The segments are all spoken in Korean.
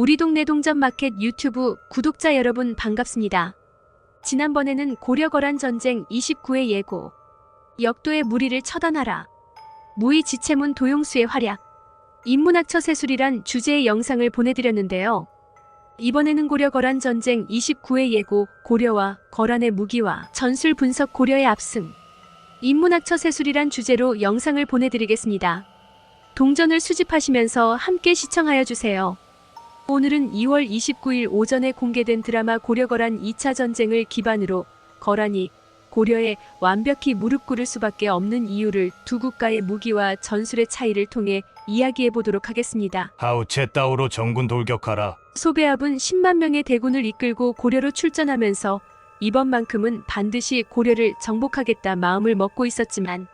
우리 동네 동전 마켓 유튜브 구독자 여러분 반갑습니다. 지난번에는 고려거란 전쟁 29회 예고, 역도의 무리를 처단하라, 무의 지체문 도용수의 활약, 인문학 처 세술이란 주제의 영상을 보내드렸는데요. 이번에는 고려거란 전쟁 29회 예고, 고려와 거란의 무기와 전술 분석 고려의 압승, 인문학 처 세술이란 주제로 영상을 보내드리겠습니다. 동전을 수집하시면서 함께 시청하여 주세요. 오늘은 2월 29일 오전에 공개된 드라마 고려거란 2차 전쟁을 기반으로 거란이 고려에 완벽히 무릎 꿇을 수밖에 없는 이유를 두 국가의 무기와 전술의 차이를 통해 이야기해 보도록 하겠습니다. 하우체 따오로 정군 돌격하라. 소배압은 10만 명의 대군을 이끌고 고려로 출전하면서 이번만큼은 반드시 고려를 정복하겠다 마음을 먹고 있었지만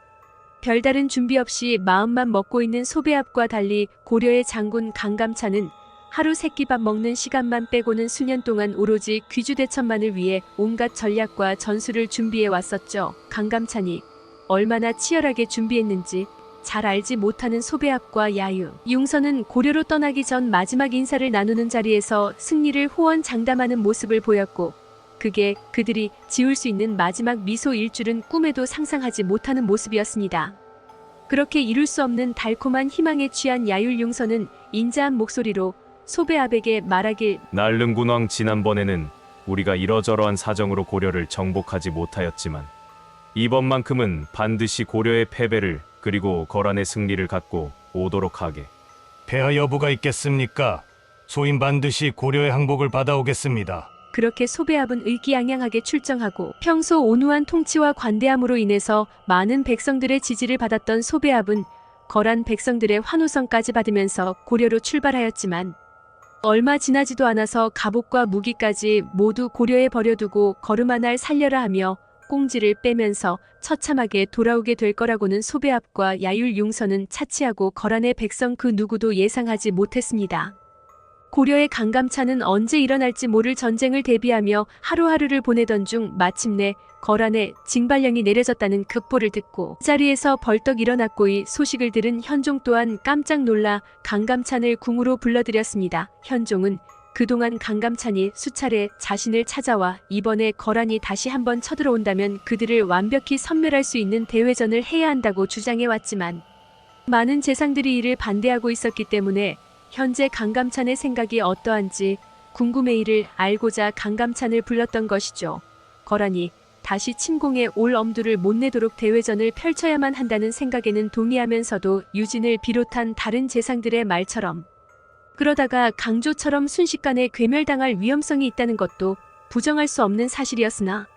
별다른 준비 없이 마음만 먹고 있는 소배압과 달리 고려의 장군 강감찬은 하루 새끼밥 먹는 시간만 빼고는 수년 동안 오로지 귀주대천만을 위해 온갖 전략과 전술을 준비해 왔었죠. 강감찬이 얼마나 치열하게 준비했는지 잘 알지 못하는 소배압과 야유. 융선은 고려로 떠나기 전 마지막 인사를 나누는 자리에서 승리를 호언 장담하는 모습을 보였고 그게 그들이 지울 수 있는 마지막 미소일 줄은 꿈에도 상상하지 못하는 모습이었습니다. 그렇게 이룰 수 없는 달콤한 희망에 취한 야율 융선은 인자한 목소리로 소배압에게 말하길 날릉군왕 지난번에는 우리가 이러저러한 사정으로 고려를 정복하지 못하였지만 이번만큼은 반드시 고려의 패배를 그리고 거란의 승리를 갖고 오도록 하게. 폐하 여부가 있겠습니까? 소인 반드시 고려의 항복을 받아오겠습니다. 그렇게 소배압은 의기양양하게 출정하고 평소 온후한 통치와 관대함으로 인해서 많은 백성들의 지지를 받았던 소배압은 거란 백성들의 환호성까지 받으면서 고려로 출발하였지만 얼마 지나지도 않아서 갑옷과 무기까지 모두 고려에 버려두고 걸음 하나를 살려라 하며 꽁지를 빼면서 처참하게 돌아오게 될 거라고는 소배압과 야율 융선은 차치하고 거란의 백성 그 누구도 예상하지 못했습니다. 고려의 강감차는 언제 일어날지 모를 전쟁을 대비하며 하루하루를 보내던 중 마침내 거란에 징발령이 내려졌다는 급보를 듣고 자리에서 벌떡 일어났고 이 소식을 들은 현종 또한 깜짝 놀라 강감찬을 궁으로 불러들였습니다. 현종은 그동안 강감찬이 수차례 자신을 찾아와 이번에 거란이 다시 한번 쳐들어온다면 그들을 완벽히 섬멸할 수 있는 대회전을 해야 한다고 주장해왔지만 많은 재상들이 이를 반대하고 있었기 때문에 현재 강감찬의 생각이 어떠한지 궁금해 이를 알고자 강감찬을 불렀던 것이죠. 거란이 다시 침공에 올 엄두를 못 내도록 대회전을 펼쳐야만 한다는 생각에는 동의하면서도 유진을 비롯한 다른 재상들의 말처럼 그러다가 강조처럼 순식간에 괴멸당할 위험성이 있다는 것도 부정할 수 없는 사실이었으나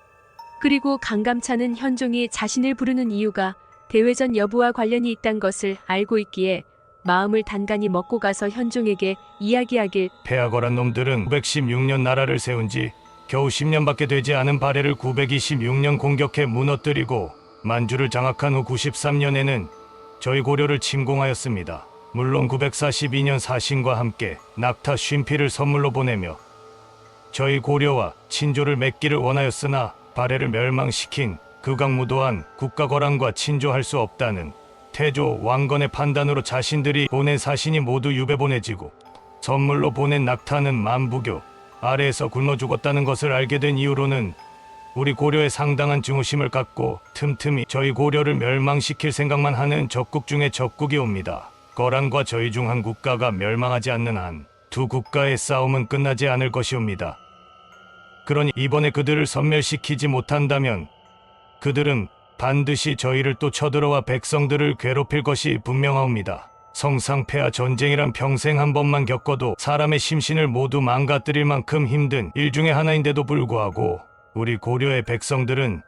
그리고 강감찬은 현종이 자신을 부르는 이유가 대회전 여부와 관련이 있단 것을 알고 있기에 마음을 단간히 먹고 가서 현종에게 이야기하길 폐하 거란 놈들은 916년 나라를 세운 지 겨우 10년밖에 되지 않은 발해를 926년 공격해 무너뜨리고 만주를 장악한 후 93년에는 저희 고려를 침공하였습니다. 물론 942년 사신과 함께 낙타 쉼피를 선물로 보내며 저희 고려와 친조를 맺기를 원하였으나 발해를 멸망시킨 극악무도한 국가 거란과 친조할 수 없다는 태조 왕건의 판단으로 자신들이 보낸 사신이 모두 유배 보내지고 선물로 보낸 낙타는 만부교 아래에서 굶어 죽었다는 것을 알게 된 이후로는 우리 고려에 상당한 증오심을 갖고 틈틈이 저희 고려를 멸망시킬 생각만 하는 적국 중에 적국이 옵니다. 거란과 저희 중 한 국가가 멸망하지 않는 한 두 국가의 싸움은 끝나지 않을 것이옵니다. 그러니 이번에 그들을 섬멸시키지 못한다면 그들은 반드시 저희를 또 쳐들어와 백성들을 괴롭힐 것이 분명하옵니다. 성상폐하 전쟁이란 평생 한 번만 겪어도 사람의 심신을 모두 망가뜨릴 만큼 힘든 일 중에 하나인데도 불구하고 우리 고려의 백성들은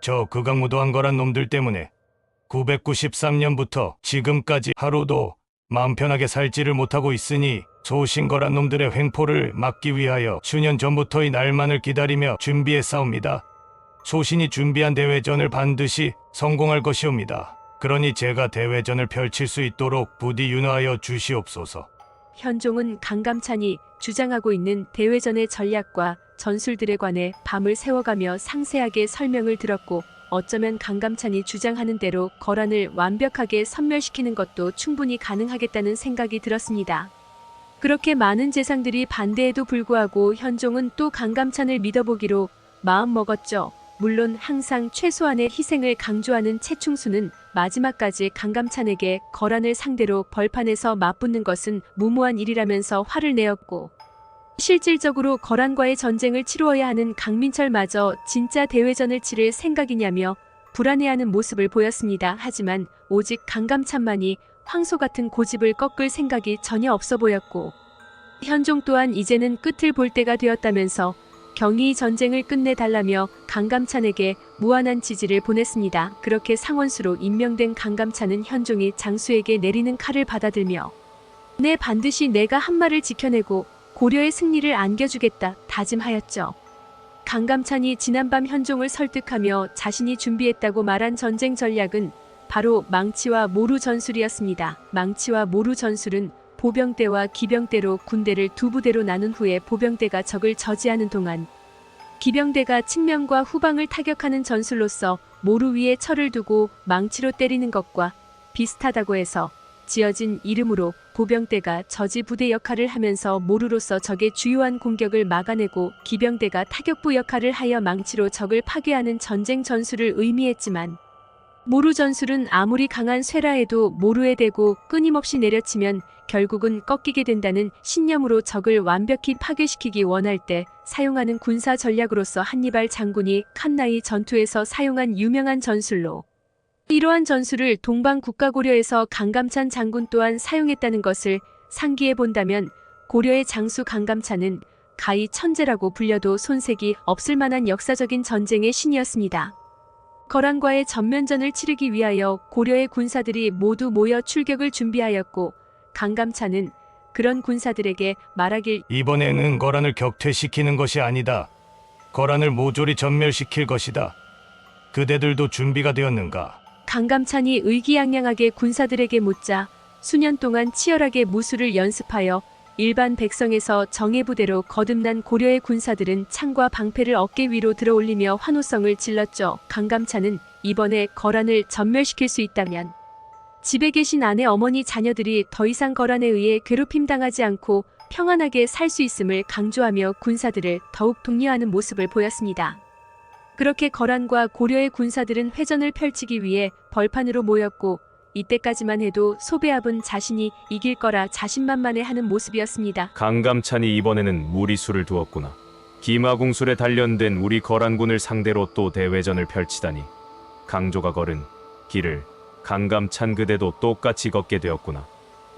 저 극악무도한 거란 놈들 때문에 993년부터 지금까지 하루도 마음 편하게 살지를 못하고 있으니 소신거란 놈들의 횡포를 막기 위하여 수년 전부터 이 날만을 기다리며 준비해 싸웁니다. 소신이 준비한 대회전을 반드시 성공할 것이옵니다. 그러니 제가 대회전을 펼칠 수 있도록 부디 윤화하여 주시옵소서. 현종은 강감찬이 주장하고 있는 대회전의 전략과 전술들에 관해 밤을 새워가며 상세하게 설명을 들었고 어쩌면 강감찬이 주장하는 대로 거란을 완벽하게 섬멸시키는 것도 충분히 가능하겠다는 생각이 들었습니다. 그렇게 많은 재상들이 반대에도 불구하고 현종은 또 강감찬을 믿어보기로 마음 먹었죠. 물론 항상 최소한의 희생을 강조하는 채충수는 마지막까지 강감찬에게 거란을 상대로 벌판에서 맞붙는 것은 무모한 일이라면서 화를 내었고 실질적으로 거란과의 전쟁을 치루어야 하는 강민철마저 진짜 대회전을 치를 생각이냐며 불안해하는 모습을 보였습니다. 하지만 오직 강감찬만이 황소 같은 고집을 꺾을 생각이 전혀 없어 보였고 현종 또한 이제는 끝을 볼 때가 되었다면서 경의 전쟁을 끝내달라며 강감찬에게 무한한 지지를 보냈습니다. 그렇게 상원수로 임명된 강감찬은 현종이 장수에게 내리는 칼을 받아들며 내 반드시 내가 한 말을 지켜내고 고려의 승리를 안겨주겠다 다짐하였죠. 강감찬이 지난밤 현종을 설득하며 자신이 준비했다고 말한 전쟁 전략은 바로 망치와 모루 전술이었습니다. 망치와 모루 전술은 보병대와 기병대로 군대를 두 부대로 나눈 후에 보병대가 적을 저지하는 동안 기병대가 측면과 후방을 타격하는 전술로서 모루 위에 철을 두고 망치로 때리는 것과 비슷하다고 해서 지어진 이름으로 보병대가 저지 부대 역할을 하면서 모루로서 적의 주요한 공격을 막아내고 기병대가 타격부 역할을 하여 망치로 적을 파괴하는 전쟁 전술을 의미했지만 모루 전술은 아무리 강한 쇠라에도 모루에 대고 끊임없이 내려치면 결국은 꺾이게 된다는 신념으로 적을 완벽히 파괴시키기 원할 때 사용하는 군사 전략으로서 한니발 장군이 칸나이 전투에서 사용한 유명한 전술로 이러한 전술을 동방 국가고려에서 강감찬 장군 또한 사용했다는 것을 상기해 본다면 고려의 장수 강감찬은 가히 천재라고 불려도 손색이 없을 만한 역사적인 전쟁의 신이었습니다. 거란과의 전면전을 치르기 위하여 고려의 군사들이 모두 모여 출격을 준비하였고 강감찬은 그런 군사들에게 말하길 이번에는 거란을 격퇴시키는 것이 아니다. 거란을 모조리 전멸시킬 것이다. 그대들도 준비가 되었는가? 강감찬이 의기양양하게 군사들에게 묻자 수년 동안 치열하게 무술을 연습하여 일반 백성에서 정예부대로 거듭난 고려의 군사들은 창과 방패를 어깨 위로 들어올리며 환호성을 질렀죠. 강감찬은 이번에 거란을 전멸시킬 수 있다면 집에 계신 아내 어머니 자녀들이 더 이상 거란에 의해 괴롭힘 당하지 않고 평안하게 살 수 있음을 강조하며 군사들을 더욱 독려하는 모습을 보였습니다. 그렇게 거란과 고려의 군사들은 회전을 펼치기 위해 벌판으로 모였고 이때까지만 해도 소배압은 자신이 이길 거라 자신만만해 하는 모습이었습니다. 강감찬이 이번에는 무리수를 두었구나. 기마궁술에 단련된 우리 거란군을 상대로 또 대회전을 펼치다니. 강조가 걸은 길을 강감찬 그대도 똑같이 걷게 되었구나.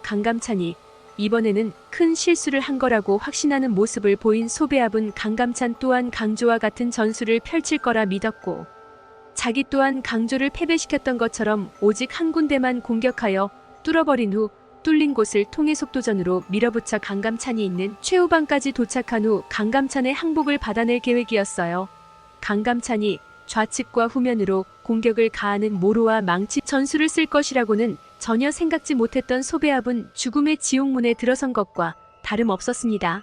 강감찬이 이번에는 큰 실수를 한 거라고 확신하는 모습을 보인 소배압은 강감찬 또한 강조와 같은 전술을 펼칠 거라 믿었고 자기 또한 강조를 패배시켰던 것처럼 오직 한 군데만 공격하여 뚫어버린 후 뚫린 곳을 통해 속도전으로 밀어붙여 강감찬이 있는 최후방까지 도착한 후 강감찬의 항복을 받아낼 계획이었어요. 강감찬이 좌측과 후면으로 공격을 가하는 모로와 망치 전술을 쓸 것이라고는 전혀 생각지 못했던 소배압은 죽음의 지옥문에 들어선 것과 다름없었습니다.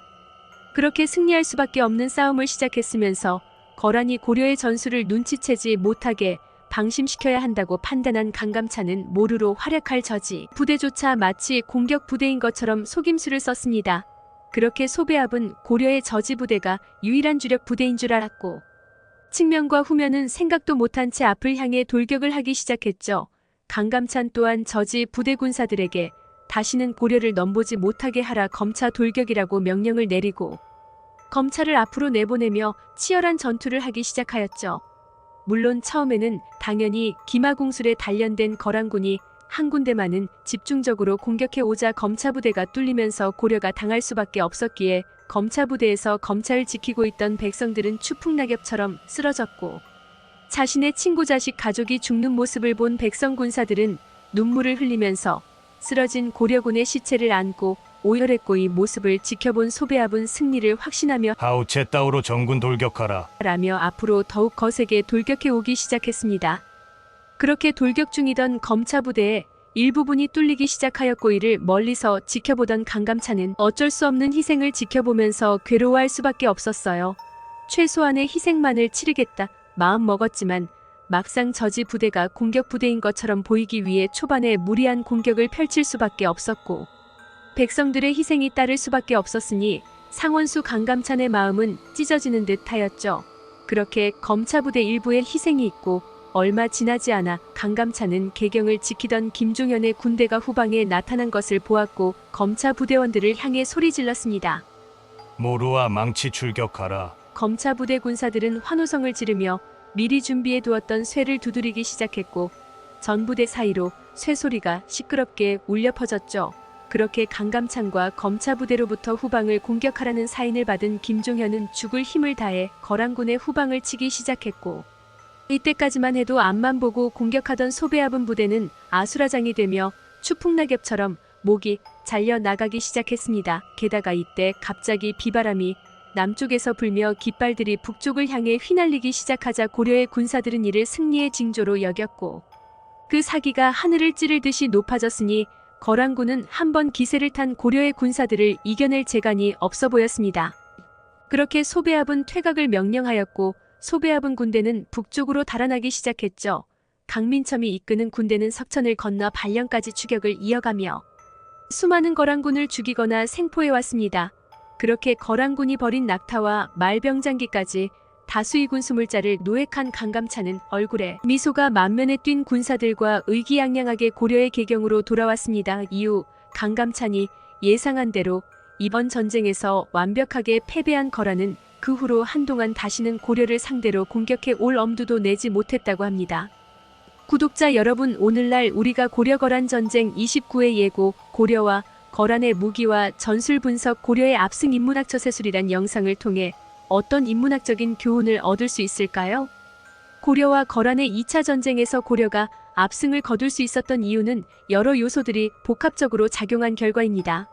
그렇게 승리할 수밖에 없는 싸움을 시작했으면서 거란이 고려의 전술을 눈치채지 못하게 방심시켜야 한다고 판단한 강감찬은 모루로 활약할 저지 부대조차 마치 공격 부대인 것처럼 속임수를 썼습니다. 그렇게 소배압은 고려의 저지 부대가 유일한 주력 부대인 줄 알았고 측면과 후면은 생각도 못한 채 앞을 향해 돌격을 하기 시작했죠. 강감찬 또한 저지 부대 군사들에게 다시는 고려를 넘보지 못하게 하라 검차 돌격이라고 명령을 내리고 검차를 앞으로 내보내며 치열한 전투를 하기 시작하였죠. 물론 처음에는 당연히 기마공술에 단련된 거란군이 한 군데만은 집중적으로 공격해 오자 검차부대가 뚫리면서 고려가 당할 수밖에 없었기에 검차부대에서 검차를 지키고 있던 백성들은 추풍낙엽처럼 쓰러졌고 자신의 친구 자식 가족이 죽는 모습을 본 백성 군사들은 눈물을 흘리면서 쓰러진 고려군의 시체를 안고 오열했고 이 모습을 지켜본 소배압은 승리를 확신하며 하우체 따오로 정군 돌격하라. 라며 앞으로 더욱 거세게 돌격해 오기 시작했습니다. 그렇게 돌격 중이던 검차 부대의 일부분이 뚫리기 시작하였고 이를 멀리서 지켜보던 강감찬은 어쩔 수 없는 희생을 지켜보면서 괴로워할 수밖에 없었어요. 최소한의 희생만을 치르겠다 마음 먹었지만 막상 저지 부대가 공격 부대인 것처럼 보이기 위해 초반에 무리한 공격을 펼칠 수밖에 없었고 백성들의 희생이 따를 수밖에 없었으니 상원수 강감찬의 마음은 찢어지는 듯하였죠. 그렇게 검차부대 일부의 희생이 있고 얼마 지나지 않아 강감찬은 개경을 지키던 김종현의 군대가 후방에 나타난 것을 보았고 검차 부대원들을 향해 소리 질렀습니다. 모루와 망치 출격하라. 검차 부대 군사들은 환호성을 지르며 미리 준비해 두었던 쇠를 두드리기 시작했고 전부대 사이로 쇠 소리가 시끄럽게 울려 퍼졌죠. 그렇게 강감찬과 검차 부대로부터 후방을 공격하라는 사인을 받은 김종현은 죽을 힘을 다해 거란군의 후방을 치기 시작했고 이때까지만 해도 앞만 보고 공격하던 소배합은 부대는 아수라장이 되며 추풍낙엽처럼 목이 잘려 나가기 시작했습니다. 게다가 이때 갑자기 비바람이 남쪽에서 불며 깃발들이 북쪽을 향해 휘날리기 시작하자 고려의 군사들은 이를 승리의 징조로 여겼고 그 사기가 하늘을 찌르듯이 높아졌으니 거란군은 한번 기세를 탄 고려의 군사들을 이겨낼 재간이 없어 보였습니다. 그렇게 소배합은 퇴각을 명령하였고 소배합은 군대는 북쪽으로 달아나기 시작했죠. 강민첨이 이끄는 군대는 석천을 건너 발령까지 추격을 이어가며 수많은 거란군을 죽이거나 생포해 왔습니다. 그렇게 거란군이 벌인 낙타와 말병장기까지 다수의 군수물자를 노획한 강감찬은 얼굴에 미소가 만면에 띈 군사들과 의기양양하게 고려의 개경으로 돌아왔습니다. 이후 강감찬이 예상한 대로 이번 전쟁에서 완벽하게 패배한 거란은 그 후로 한동안 다시는 고려를 상대로 공격해 올 엄두도 내지 못했다고 합니다. 구독자 여러분 오늘날 우리가 고려 거란 전쟁 29회 예고 고려와 거란의 무기와 전술 분석 고려의 압승 인문학 처세술이란 영상을 통해 어떤 인문학적인 교훈을 얻을 수 있을까요? 고려와 거란의 2차 전쟁에서 고려가 압승을 거둘 수 있었던 이유는 여러 요소들이 복합적으로 작용한 결과입니다.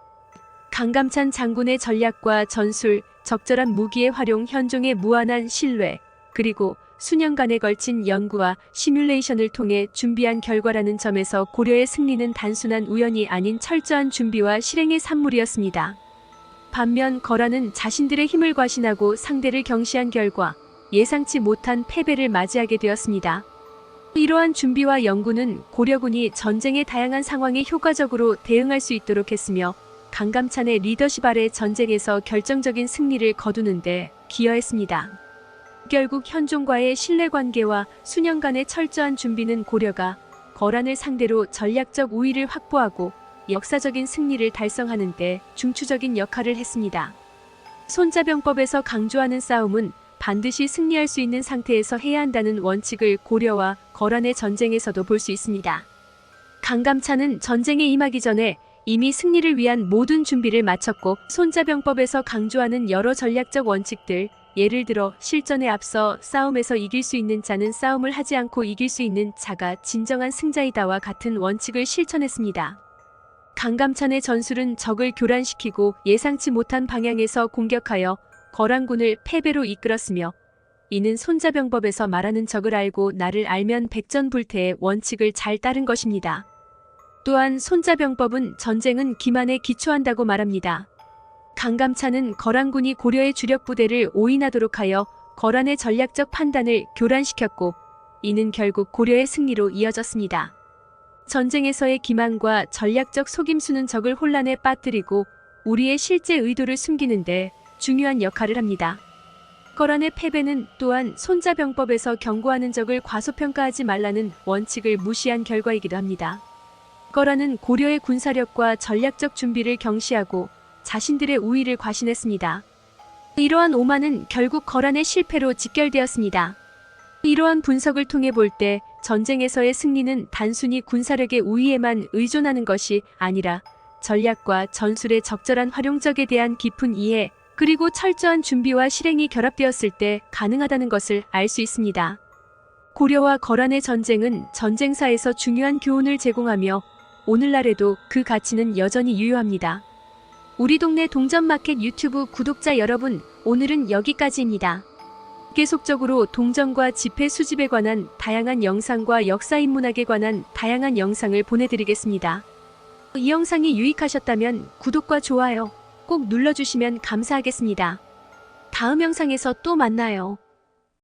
강감찬 장군의 전략과 전술, 적절한 무기의 활용, 현종의 무한한 신뢰, 그리고 수년간에 걸친 연구와 시뮬레이션을 통해 준비한 결과라는 점에서 고려의 승리는 단순한 우연이 아닌 철저한 준비와 실행의 산물이었습니다. 반면 거란은 자신들의 힘을 과신하고 상대를 경시한 결과 예상치 못한 패배를 맞이하게 되었습니다. 이러한 준비와 연구는 고려군이 전쟁의 다양한 상황에 효과적으로 대응할 수 있도록 했으며 강감찬의 리더십 아래 전쟁에서 결정적인 승리를 거두는데 기여했습니다. 결국 현종과의 신뢰관계와 수년간의 철저한 준비는 고려가 거란을 상대로 전략적 우위를 확보하고 역사적인 승리를 달성하는 데 중추적인 역할을 했습니다. 손자병법에서 강조하는 싸움은 반드시 승리할 수 있는 상태에서 해야 한다는 원칙을 고려와 거란의 전쟁에서도 볼 수 있습니다. 강감찬은 전쟁에 임하기 전에 이미 승리를 위한 모든 준비를 마쳤고 손자병법에서 강조하는 여러 전략적 원칙들, 예를 들어 실전에 앞서 싸움에서 이길 수 있는 자는 싸움을 하지 않고 이길 수 있는 자가 진정한 승자이다와 같은 원칙을 실천했습니다. 강감찬의 전술은 적을 교란시키고 예상치 못한 방향에서 공격하여 거란군을 패배로 이끌었으며 이는 손자병법에서 말하는 적을 알고 나를 알면 백전불태의 원칙을 잘 따른 것입니다. 또한 손자병법은 전쟁은 기만에 기초한다고 말합니다. 강감찬은 거란군이 고려의 주력 부대를 오인하도록 하여 거란의 전략적 판단을 교란시켰고 이는 결국 고려의 승리로 이어졌습니다. 전쟁에서의 기만과 전략적 속임수는 적을 혼란에 빠뜨리고 우리의 실제 의도를 숨기는데 중요한 역할을 합니다. 거란의 패배는 또한 손자병법에서 경고하는 적을 과소평가하지 말라는 원칙을 무시한 결과이기도 합니다. 거란은 고려의 군사력과 전략적 준비를 경시하고 자신들의 우위를 과신했습니다. 이러한 오만은 결국 거란의 실패로 직결되었습니다. 이러한 분석을 통해 볼때 전쟁에서의 승리는 단순히 군사력의 우위에만 의존하는 것이 아니라 전략과 전술의 적절한 활용적에 대한 깊은 이해, 그리고 철저한 준비와 실행이 결합되었을 때 가능하다는 것을 알 수 있습니다. 고려와 거란의 전쟁은 전쟁사에서 중요한 교훈을 제공하며 오늘날에도 그 가치는 여전히 유효합니다. 우리 동네 동전마켓 유튜브 구독자 여러분, 오늘은 여기까지입니다. 계속적으로 동전과 지폐 수집에 관한 다양한 영상과 역사 인문학에 관한 다양한 영상을 보내드리겠습니다. 이 영상이 유익하셨다면 구독과 좋아요 꼭 눌러주시면 감사하겠습니다. 다음 영상에서 또 만나요.